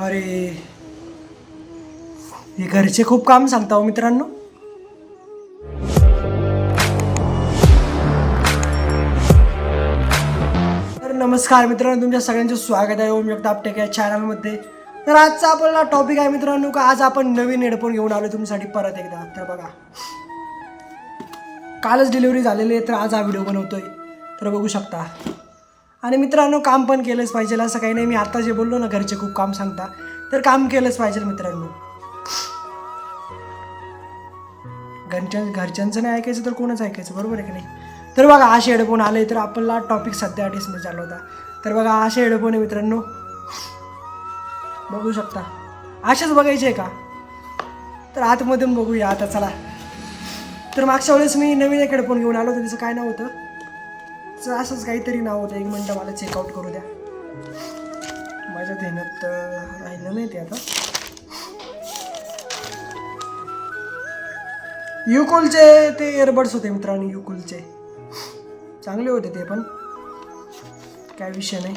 अरे हे घरचे खूप काम सांगता हो मित्रांनो. तर नमस्कार मित्रांनो तुमच्या सगळ्यांचं स्वागत आहे. ओम जगताप टेक या चॅनलमध्ये तर आजचा आपला टॉपिक आहे मित्रांनो का आज आपण नवीन हेडफोन घेऊन आलो तुमच्यासाठी परत एकदा. तर बघा. कालच डिलिव्हरी झालेली आहे तर आज हा व्हिडिओ आहे तर बघू शकता. आणि मित्रांनो काम पण केलंच पाहिजे असं काही नाही. मी आत्ता जे बोललो ना घरचे खूप काम सांगता. तर काम केलंच पाहिजे मित्रांनो. घरच्या घरच्यांचं नाही ऐकायचं तर कोणच ऐकायचं? बरोबर आहे की नाही? तर बघा असे हेडफोन आले तर आपला टॉपिक सध्या डिस्मिस झाला होता. तर बघा असे हेडफोन आहे मित्रांनो. बघू शकता. असेच बघायचे आहे का? तर आतमधून बघूया. आता चला. तर मागच्या वेळेस मी नवीन एक हेडफोन घेऊन आलो होतो त्याचं काय नाव होतं? त्याचं असंच काहीतरी नाव होतं एक मिनटं मला चेकआउट करू द्या. माझ्या ध्यानात राहिलं नाही ते आता. युकुलचे ते इयरबड्स होते मित्रांनो युकुलचे. चांगले होते ते पण. काय विषय नाही.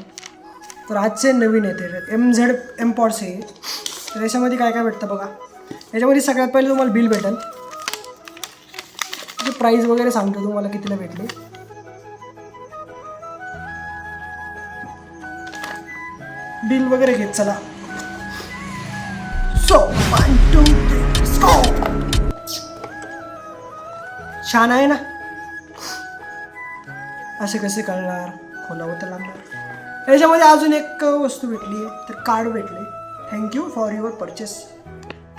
तर आजचे नवीन येते एम झेड एम पॉड्स आहे तर याच्यामध्ये काय काय भेटतं बघा. याच्यामध्ये सगळ्यात पहिले तुम्हाला बिल भेटेल. प्राईज वगैरे सांगतो तुम्हाला कितीला भेटले. बिल वगैरे घेत चला. सो वन टू थ्री छान आहे ना? असे कसे कळणार? खोलावं तर लागणार. याच्यामध्ये अजून एक वस्तू भेटली आहे तर कार्ड भेटले. Thank you for your purchase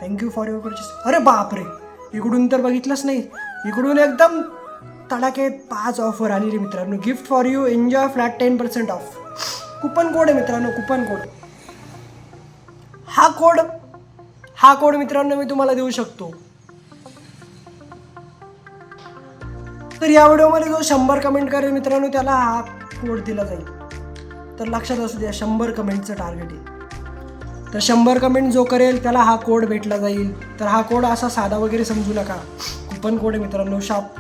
thank you for your purchase अरे बापरे! इकडून तर बघितलंच नाही. इकडून एकदम तडाखेत पाच ऑफर आलेली मित्रांनो. Gift for you enjoy flat ten percent off coupon code आहे मित्रांनो कुपन कोड हा कोड हा कोड मित्रांनो मी तुम्हाला देऊ शकतो. तर या व्हिडिओमध्ये जो शंभर कमेंट करेल मित्रांनो त्याला हा कोड दिला जाईल. तर लक्षात असू द्या शंभर कमेंटचं टार्गेट आहे. तर शंभर कमेंट जो करेल त्याला हा कोड भेटला जाईल. तर हा कोड असा साधा वगैरे समजू नका. कुपन कोड आहे मित्रांनो शॉप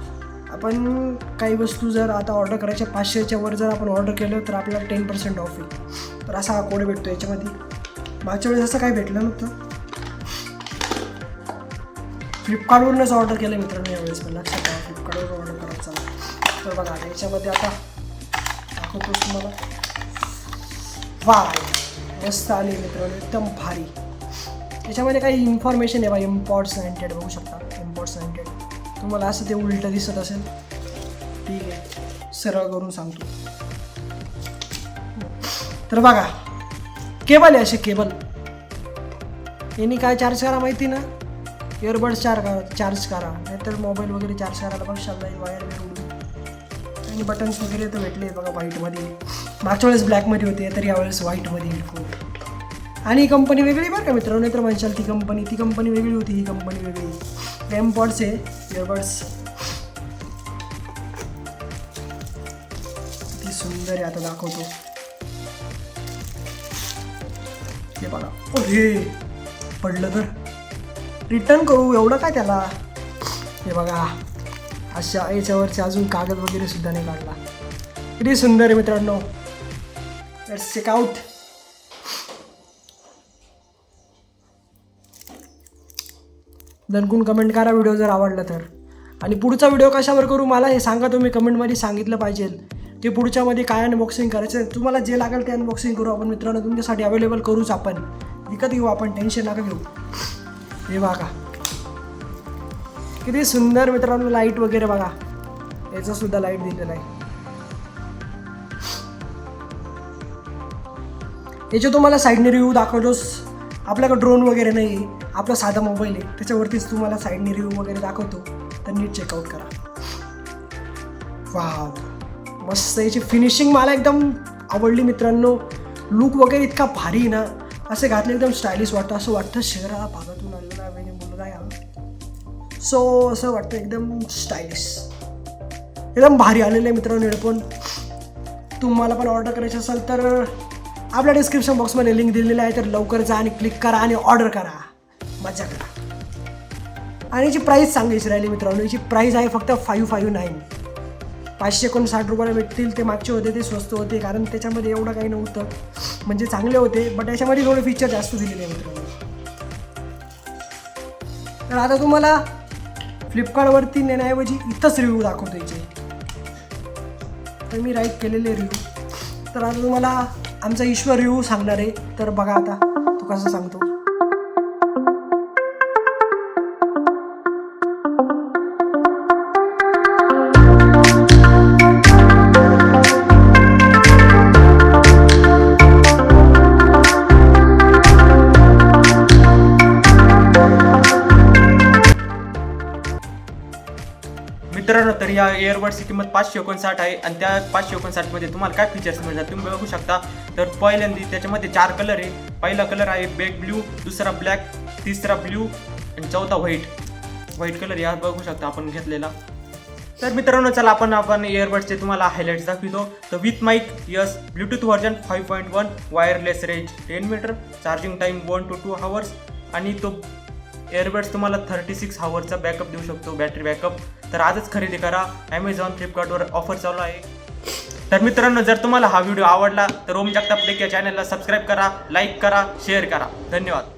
आपण काही वस्तू जर आता ऑर्डर करायच्या पाचशेच्या वर जर आपण ऑर्डर केलं तर आपल्याला टेन पर्सेंट ऑफ येईल. तर असा हा कोड भेटतो याच्यामध्ये. मागच्या वेळेस असं काही भेटलं नव्हतं. फ्लिपकार्टवरूनच ऑर्डर केलं मित्रांनो यावेळेस पण. लक्षात ठेवा फ्लिपकार्टवर ऑर्डर करत तर बघा आता याच्यामध्ये आता दाखवतो तुम्हाला. वा मस्त आली मित्रांनो एकदम भारी. याच्यामध्ये काही इन्फॉर्मेशन आहे बा इम्पॉर्ट्स नाईन्टेड बघू शकता. तुम्हाला असं ते उलटं दिसत असेल. ठीक आहे. सरळ करून सांगतो. तर बघा केबल आहे असे केबल. यांनी काय चार्ज करा माहिती ना? इयरबड्स चार करा चार्ज करा. नाहीतर मोबाईल वगैरे चार्ज करायला बघ शकता वायर उडून आणि बटन्स वगैरे तर भेटले बघा व्हाईटमध्ये मागच्या वेळेस ब्लॅकमध्ये होते तर यावेळेस व्हाईटमध्ये हेडफोन आणि ही कंपनी वेगळी बरं का मित्रांनो? नाही तर म्हणशाल ती कंपनी ती कंपनी वेगळी होती ही कंपनी वेगळी. एम पॉड्स आहे इयरबड्स किती सुंदर आहे आता दाखवतो. हे बघा. अरे पडलं तर. रिटर्न करू एवढं काय त्याला? हे बघा. अशा याच्यावरचे अजून कागद वगैरे सुद्धा नाही काढला. किती सुंदर आहे मित्रांनो. लेट्स चेक आउट दणकून कमेंट करा व्हिडिओ जर आवडला तर. आणि पुढचा व्हिडिओ कशावर करू मला हे सांगा तुम्ही कमेंटमध्ये सांगितलं पाहिजे. ते पुढच्यामध्ये काय अनबॉक्सिंग करायचं तुम्हाला जे लागेल ते अनबॉक्सिंग करू. आपण मित्रांनो तुमच्यासाठी अवेलेबल करूच आपण. विकत घेऊ आपण टेन्शन नका घेऊ. हे बघा. किती सुंदर मित्रांनो लाइट वगैरे बघा. याचा सुद्धा लाइट दिलेला आहे. याचे तुम्हाला साईडने रिव्ह्यू दाखवतोस. आपल्याकडे ड्रोन वगैरे नाही आहे आपला साधा मोबाईल आहे. त्याच्यावरतीच तुम्हाला साईडने रिव्ह्यू वगैरे दाखवतो. तर नीट चेकआउट करा. वाव मस्त याची फिनिशिंग मला एकदम आवडली मित्रांनो. लुक वगैरे इतका भारी आहे ना. असे घातले एकदम स्टायलिश वाटतं. असं वाटतं शहरा भागातून आलेला आहे मुलगा आहे सो असं वाटतं एकदम स्टायलिश एकदम भारी आलेलं आहे मित्रांनो हेडफोन तुम्हाला पण ऑर्डर करायचं असेल तर आपल्या डिस्क्रिप्शन बॉक्समध्ये लिंक दिलेली आहे तर लवकर जा आणि क्लिक करा आणि ऑर्डर करा. मजा करा. आणि याची प्राईस सांगायची राहिली मित्रांनो याची प्राईस आहे फक्त फाईव्ह फाईव्ह नाईन पाचशे एकोणसाठ रुपयाला भेटतील ते मागचे होते ते स्वस्त होते कारण त्याच्यामध्ये एवढं काही नव्हतं. म्हणजे चांगले होते बट याच्यामध्ये थोडे फीचर जास्त दिलेले आहे मित्रांनो. तर आता तुम्हाला फ्लिपकार्टवरती नेण्याऐवजी इथंच रिव्ह्यू दाखवतो याचे. तर मी राईट केलेले रिव्ह्यू तर आता तुम्हाला आमचा ईश्वर येऊ सांगणार. आहे तर बघा आता तो कसा सांगतो. तर या इयरबड्सची किंमत पाचशे एकोणसाठ आहे. आणि त्या पाचशे एकोणसाठमध्ये तुम्हाला काय फीचर्स मिळतात तुम्ही बघू शकता. तर पहिल्यांदा त्याच्यामध्ये चार कलर आहे. पहिला कलर आहे बेक ब्ल्यू दुसरा ब्लॅक तिसरा ब्ल्यू आणि चौथा व्हाईट व्हाईट कलर या बघू शकता आपण घेतलेला. तर मित्रांनो चला आपण आपण इयरबड्सचे तुम्हाला हायलाईट्स दाखवतो. तर with mic yes Bluetooth version five point one wireless range ten metre charging time one two two hours आणि तो एअरबड्स तुम्हाला थर्टी सिक्स हावरचा बॅकअप देऊ शकतो बॅटरी बॅकअप तर आजच खरेदी करा. ॲमेझॉन फ्लिपकार्टवर ऑफर चालू आहे. तर मित्रांनो जर तुम्हाला हा व्हिडिओ आवडला तर ओम जगताप लेक या चॅनलला सबस्क्राईब करा लाईक करा शेअर करा. धन्यवाद.